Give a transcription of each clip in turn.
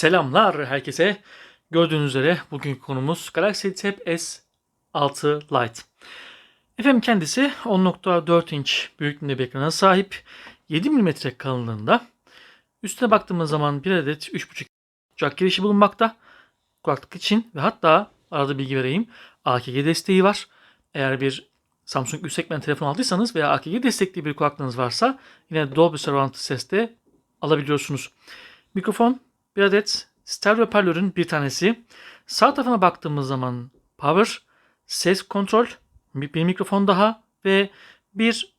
Selamlar herkese. Gördüğünüz üzere bugünkü konumuz Galaxy Tab S6 Lite. Efendim kendisi 10.4 inç büyüklüğünde bir ekrana sahip. 7 mm kalınlığında. Üstüne baktığımız zaman bir adet 3.5 jack girişi bulunmakta. Kulaklık için ve hatta arada bilgi vereyim. AKG desteği var. Eğer bir Samsung üst segment telefon aldıysanız veya AKG destekli bir kulaklığınız varsa yine Dolby Surround ses de alabiliyorsunuz. Mikrofon bir adet stereo hoparlörün bir tanesi. Sağ tarafına baktığımız zaman power, ses kontrol, bir mikrofon daha ve bir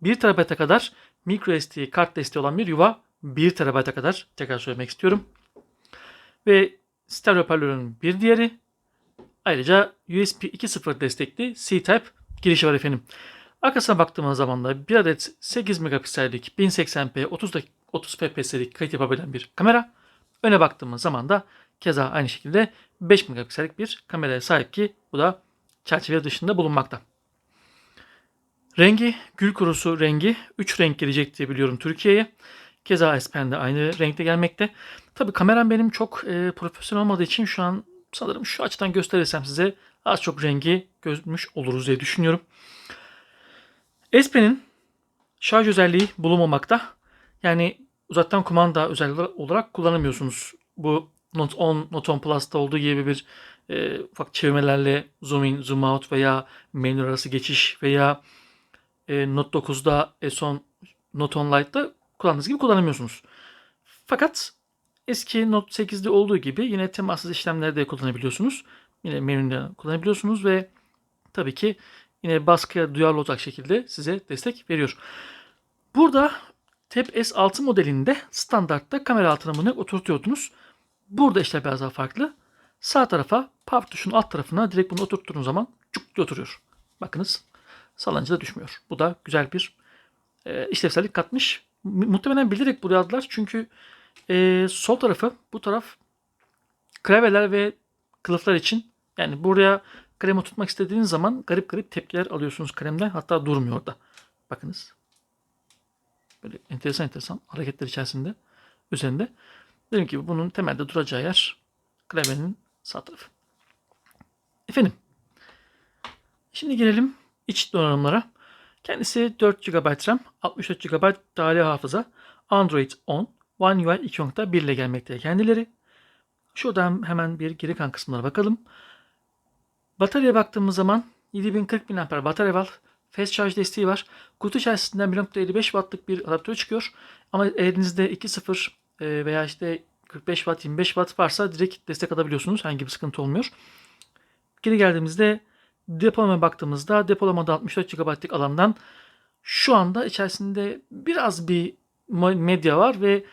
1 TB'e kadar micro SD kart desteği olan bir yuva 1 TB'e kadar tekrar söylemek istiyorum. Ve stereo hoparlörün bir diğeri ayrıca USB 2.0 destekli C-Type girişi var efendim. Arkasına baktığımız zaman da bir adet 8 megapiksellik 1080p 30 30 fps'lik kayıt yapabilen bir kamera. Öne baktığımız zaman da keza aynı şekilde 5 megapiksellik bir kameraya sahip ki bu da çerçeve dışında bulunmakta. Rengi gül kurusu rengi 3 renk gelecek diye biliyorum Türkiye'ye. Keza S Pen de aynı renkte gelmekte. Tabi kameram benim çok e, profesyonel olmadığı için şu an sanırım şu açıdan gösterirsem size az çok rengi gözmüş oluruz diye düşünüyorum. S Pen'in şarj özelliği bulunmamakta. Yani uzaktan kumanda özelliği olarak kullanamıyorsunuz. Bu Note 10, Note 10 Plus'ta olduğu gibi bir e, ufak çevirmelerle zoom in, zoom out veya menü arası geçiş veya e, Note 9'da S10, Note 10 Lite'da kullandığınız gibi kullanamıyorsunuz. Fakat eski Note 8'de olduğu gibi yine temassız işlemlerde kullanabiliyorsunuz. Yine menüde kullanabiliyorsunuz ve tabii ki yine baskıya duyarlı olacak şekilde size destek veriyor. Burada Tab S6 modelinde standartta kamera altına oturtuyordunuz. Burada işler biraz daha farklı. Sağ tarafa power tuşunun alt tarafına direkt bunu oturttuğunuz zaman cuk diye oturuyor. Bakınız salınca da düşmüyor. Bu da güzel bir e, işlevsellik katmış. Muhtemelen bilerek buraya aldılar. Çünkü e, sol tarafı bu taraf klavyeler ve kılıflar için yani buraya kalemi tutmak istediğiniz zaman garip garip tepkiler alıyorsunuz kalemden. Hatta durmuyor da. Bakınız. Böyle enteresan enteresan hareketler içerisinde üzerinde. Dedim ki bunun temelde duracağı yer klavyenin sağ tarafı. Efendim. Şimdi gelelim iç donanımlara. Kendisi 4 GB RAM, 64 GB dahili hafıza, Android 10, One UI 2.1 ile gelmekte kendileri. Şuradan hemen bir geri kalan kısımlara bakalım. Bataryaya baktığımız zaman 7040 mAh batarya var. Fast Charge desteği var. Kutu içerisinden 1.55 wattlık bir adaptör çıkıyor. Ama elinizde 2.0 e, veya işte 45 watt 25 watt varsa direkt destek alabiliyorsunuz. Herhangi bir sıkıntı olmuyor. Geri geldiğimizde depolamaya baktığımızda depolamada 64 GB'lık alandan şu anda içerisinde biraz bir medya var ve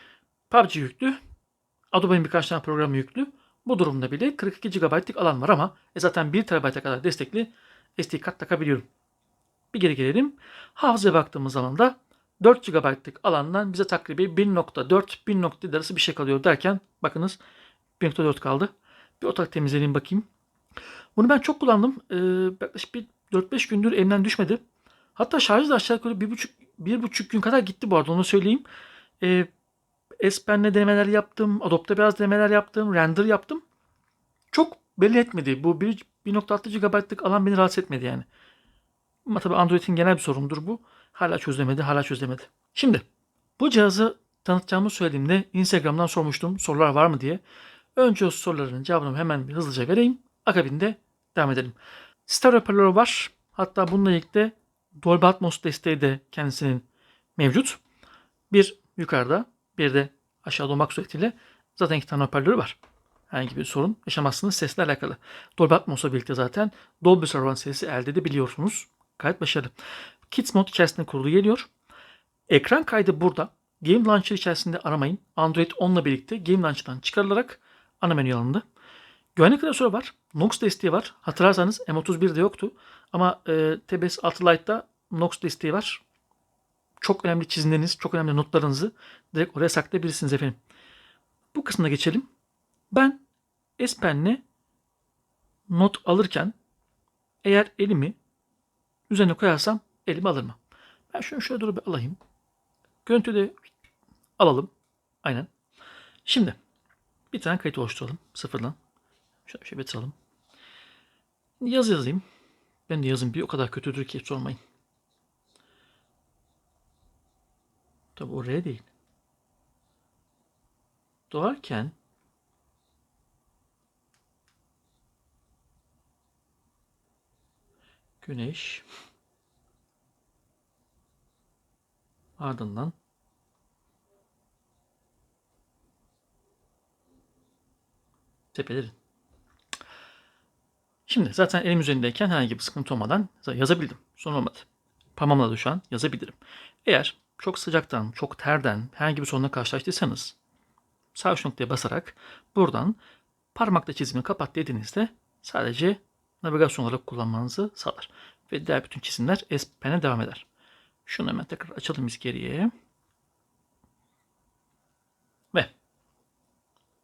PUBG yüklü. Adobe'nin birkaç tane programı yüklü. Bu durumda bile 42 GB'lık alan var ama e zaten 1 TB'e kadar destekli SD kart takabiliyorum. Bir geri gelelim. Hafızaya baktığımız zaman da 4 GB'lık alandan bize takribi 1.4 arası bir şey kalıyor derken bakınız 1.4 kaldı. Bir otak temizleyelim bakayım. Bunu ben çok kullandım. Ee, yaklaşık bir 4-5 gündür elimden düşmedi. Hatta şarjı da aşağı yukarı 1.5 1.5 gün kadar gitti bu arada onu söyleyeyim. Ee, S Pen'le denemeler yaptım. Adobe'da biraz denemeler yaptım. Render yaptım. Çok belli etmedi. Bu 1.6 GB'lık alan beni rahatsız etmedi yani. Ama tabii Android'in genel bir sorundur bu. Hala çözlemedi, hala çözlemedi. Şimdi bu cihazı tanıtacağımı söylediğimde Instagram'dan sormuştum sorular var mı diye. Önce o soruların cevabını hemen bir hızlıca vereyim. Akabinde devam edelim. Stereo hoparlörü var. Hatta bununla birlikte Dolby Atmos desteği de kendisinin mevcut. Bir yukarıda bir de aşağıda olmak suretiyle zaten iki tane hoparlörü var. Herhangi bir sorun yaşamazsınız sesle alakalı. Dolby Atmos'la birlikte zaten Dolby Surround sesi elde edebiliyorsunuz. Gayet başarılı. Kids Mode içerisinde kurulu geliyor. Ekran kaydı burada. Game Launcher içerisinde aramayın. Android 10 ile birlikte Game Launcher'dan çıkarılarak ana menü alındı. Güvenlik klasörü var. Nox desteği var. Hatırlarsanız M31'de yoktu. Ama e, TBS 6 Lite'da Nox desteği var. Çok önemli çizimleriniz, çok önemli notlarınızı direkt oraya saklayabilirsiniz efendim. Bu kısmına geçelim. Ben S Pen'le not alırken eğer elimi üzerine koyarsam elimi alır mı? Ben şunu şöyle durup alayım. Görüntüde alalım. Aynen. Şimdi Bir tane kayıt oluşturalım sıfırdan. Şöyle bir şey bitirelim. Yaz yazayım. Ben de yazım bir o kadar kötüdür ki sormayın. Tabi oraya değil. Doğarken güneş ardından tepelerin. Şimdi zaten elim üzerindeyken herhangi bir sıkıntı olmadan yazabildim. Sorun olmadı. Parmağımla an yazabilirim. Eğer çok sıcaktan, çok terden herhangi bir sorunla karşılaştıysanız sağ üst noktaya basarak buradan parmakla çizimi kapat dediğinizde sadece navigasyon olarak kullanmanızı sağlar. Ve diğer bütün çizimler S Pen'e devam eder. Şunu hemen tekrar açalım biz geriye. Ve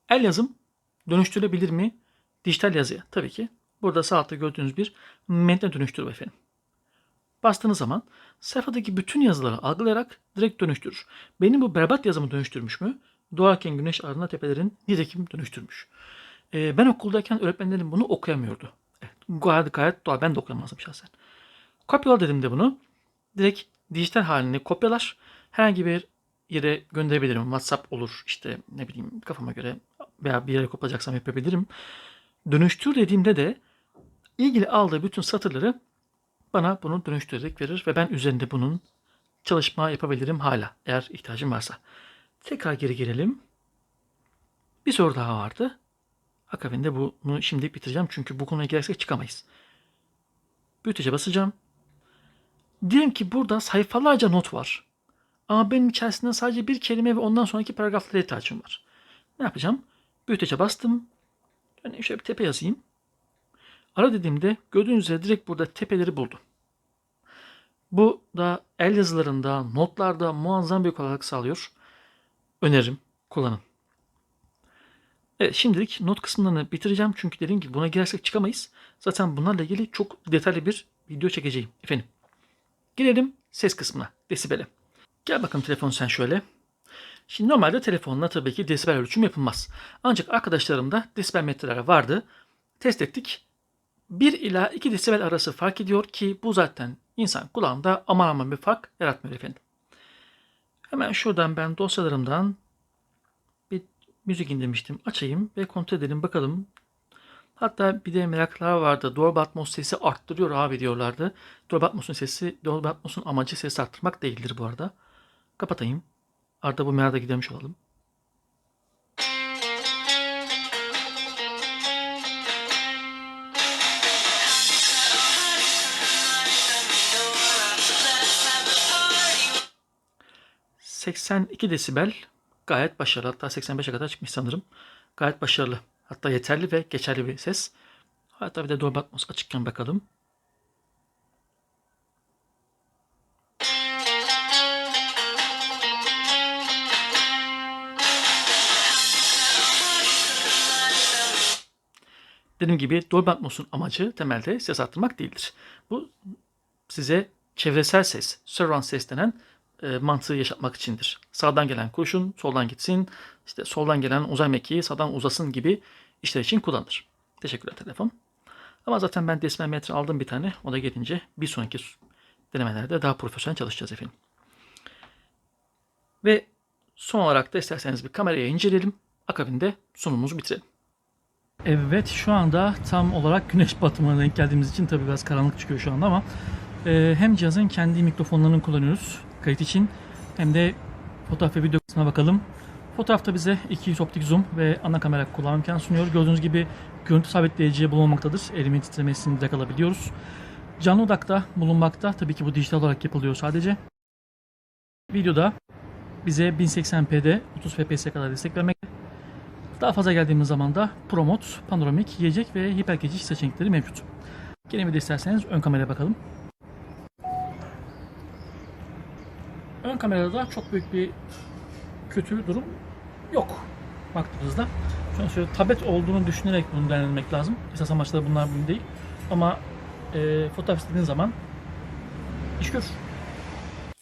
el yazım dönüştürülebilir mi? Dijital yazıya tabii ki. Burada sağ altta gördüğünüz bir metne dönüştür efendim. Bastığınız zaman sayfadaki bütün yazıları algılayarak direkt dönüştürür. Benim bu berbat yazımı dönüştürmüş mü? Doğarken güneş ardına tepelerin nitekim dönüştürmüş. Ee, ben okuldayken öğretmenlerim bunu okuyamıyordu. Gayet gayet doğal. Ben de okuyamazdım şahsen. Kopyala dedim de bunu. Direkt dijital halini kopyalar. Herhangi bir yere gönderebilirim. WhatsApp olur işte ne bileyim kafama göre veya bir yere kopyalayacaksam yapabilirim. Dönüştür dediğimde de ilgili aldığı bütün satırları bana bunu dönüştürerek verir ve ben üzerinde bunun çalışma yapabilirim hala eğer ihtiyacım varsa. Tekrar geri gelelim. Bir soru daha vardı. Akabinde bunu şimdi bitireceğim çünkü bu konuya girersek çıkamayız. Büyütece basacağım. Diyelim ki burada sayfalarca not var. Ama benim içerisinde sadece bir kelime ve ondan sonraki paragraflara ihtiyacım var. Ne yapacağım? Büyütece bastım. Yani şöyle bir tepe yazayım. Ara dediğimde gördüğünüz üzere direkt burada tepeleri buldum. Bu da el yazılarında, notlarda muazzam bir kolaylık sağlıyor. Öneririm, kullanın. Evet şimdilik not kısımlarını bitireceğim çünkü dediğim gibi buna girersek çıkamayız. Zaten bunlarla ilgili çok detaylı bir video çekeceğim efendim. Gelelim ses kısmına, desibele. Gel bakalım telefon sen şöyle. Şimdi normalde telefonla tabii ki desibel ölçüm yapılmaz. Ancak arkadaşlarımda desibel metreler vardı. Test ettik. 1 ila 2 desibel arası fark ediyor ki bu zaten insan kulağında aman aman bir fark yaratmıyor efendim. Hemen şuradan ben dosyalarımdan müzik indirmiştim. Açayım ve kontrol edelim bakalım. Hatta bir de meraklar vardı. Dolby Atmos sesi arttırıyor abi diyorlardı. Dolby Atmos'un sesi, Dolby Atmos'un amacı ses arttırmak değildir bu arada. Kapatayım. Arda bu merada gidemiş olalım. ...82 desibel gayet başarılı. Hatta 85'e kadar çıkmış sanırım. Gayet başarılı. Hatta yeterli ve geçerli bir ses. Hatta bir de Dolby Atmos açıkken bakalım. Dediğim gibi Dolby Atmos'un amacı temelde ses arttırmak değildir. Bu size çevresel ses, surround ses denen e, mantığı yaşatmak içindir. Sağdan gelen kurşun soldan gitsin, işte soldan gelen uzay mekiği sağdan uzasın gibi işler için kullanılır. Teşekkürler telefon. Ama zaten ben desibel metre aldım bir tane. O da gelince bir sonraki denemelerde daha profesyonel çalışacağız efendim. Ve son olarak da isterseniz bir kameraya inceleyelim. Akabinde sunumumuzu bitirelim. Evet şu anda tam olarak güneş batımına denk geldiğimiz için tabii biraz karanlık çıkıyor şu anda ama e, hem cihazın kendi mikrofonlarını kullanıyoruz kayıt için hem de fotoğraf ve video kısmına bakalım. Fotoğrafta bize 200 optik zoom ve ana kamera kullanma imkanı sunuyor. Gördüğünüz gibi görüntü sabitleyici bulunmaktadır. Elimin titremesini direkt alabiliyoruz. Canlı odakta bulunmakta. Tabii ki bu dijital olarak yapılıyor sadece. Videoda bize 1080p'de 30 fps'e kadar destek vermekte. Daha fazla geldiğimiz zaman da Pro panoramik, yiyecek ve hiper geçiş seçenekleri mevcut. Gene bir de isterseniz ön kameraya bakalım. Ön kamerada çok büyük bir kötü bir durum yok baktığınızda. Şu an şöyle tablet olduğunu düşünerek bunu değerlendirmek lazım. Esas amaçları bunlar bunun değil. Ama e, fotoğraf istediğin zaman iş görür.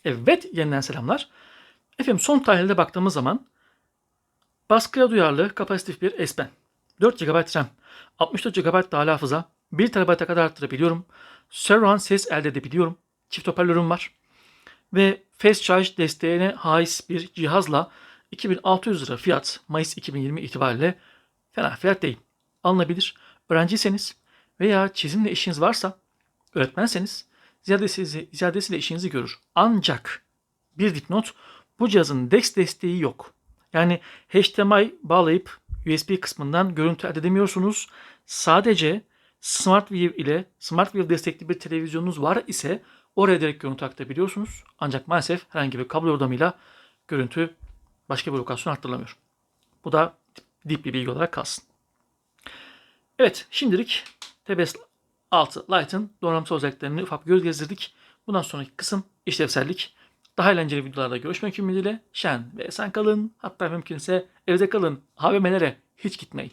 Evet, yeniden selamlar. Efendim son tahlilde baktığımız zaman Baskıya duyarlı kapasitif bir S Pen. 4 GB RAM, 64 GB dahili hafıza, 1 TB'a kadar arttırabiliyorum. Surround ses elde edebiliyorum. Çift hoparlörüm var. Ve Fast Charge desteğine haiz bir cihazla 2600 lira fiyat Mayıs 2020 itibariyle fena fiyat değil. Alınabilir. Öğrenciyseniz veya çizimle işiniz varsa, öğretmenseniz ziyadesiyle, ziyadesiyle işinizi görür. Ancak bir dipnot bu cihazın DeX desteği yok. Yani HDMI bağlayıp USB kısmından görüntü elde edemiyorsunuz. Sadece SmartView ile SmartView destekli bir televizyonunuz var ise oraya direkt görüntü aktarabiliyorsunuz. Ancak maalesef herhangi bir kablo yordamıyla görüntü başka bir lokasyon aktarılamıyor. Bu da dip bir bilgi olarak kalsın. Evet şimdilik TBS 6 Lite'ın donanımsal özelliklerini ufak göz gezdirdik. Bundan sonraki kısım işlevsellik. Daha eğlenceli videolarda görüşmek ümidiyle şen ve sen kalın. Hatta mümkünse evde kalın. AVM'lere hiç gitmeyin.